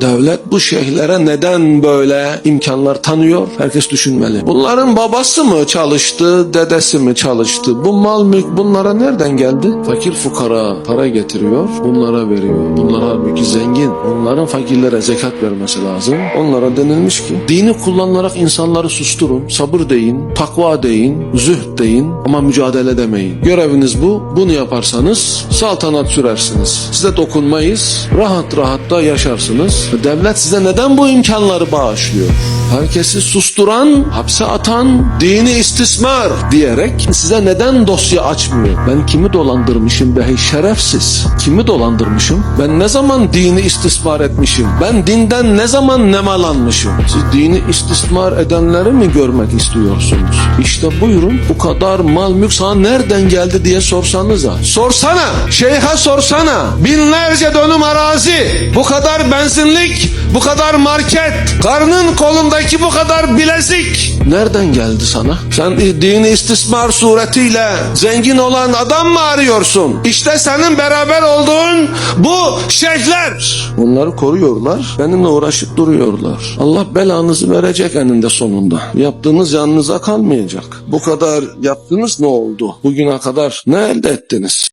Devlet bu şeyhlere neden böyle imkanlar tanıyor? Herkes düşünmeli. Bunların babası mı çalıştı, dedesi mi çalıştı? Bu mal mülk bunlara nereden geldi? Fakir fukara para getiriyor, bunlara veriyor. Bunlar halbuki zengin. Onların fakirlere zekat vermesi lazım. Onlara denilmiş ki dini kullanılarak insanları susturun, sabır deyin, takva deyin, zühd deyin ama mücadele demeyin. Göreviniz bu. Bunu yaparsanız saltanat sürersiniz. Size dokunmayız. Rahat rahat da yaşarsınız. Devlet size neden bu imkanları bağışlıyor? Herkesi susturan, hapse atan, dini istismar diyerek size neden dosya açmıyor? Ben kimi dolandırmışım be hey şerefsiz? Kimi dolandırmışım? Ben ne zaman dini istismar etmişim? Ben dinden ne zaman nemalanmışım? Siz dini istismar edenleri mi görmek istiyorsunuz? İşte buyurun bu kadar mal mülk sana nereden geldi diye sorsanıza. Sorsana, şeyha sorsana. Binlerce dönüm arazi, bu kadar benzinlik, bu kadar market, karnın kolundaki bu kadar bilezik. Nereden geldi sana? Sen dini istismar suretiyle zengin olan adam mı arıyorsun? İşte senin beraber olduğun bu şeyhler. Bunları koruyorlar, benimle uğraşıp duruyorlar. Allah belanızı verecek eninde sonunda. Yaptığınız yanınıza kalmayacak. Bu kadar yaptınız ne oldu? Bugüne kadar ne elde ettiniz?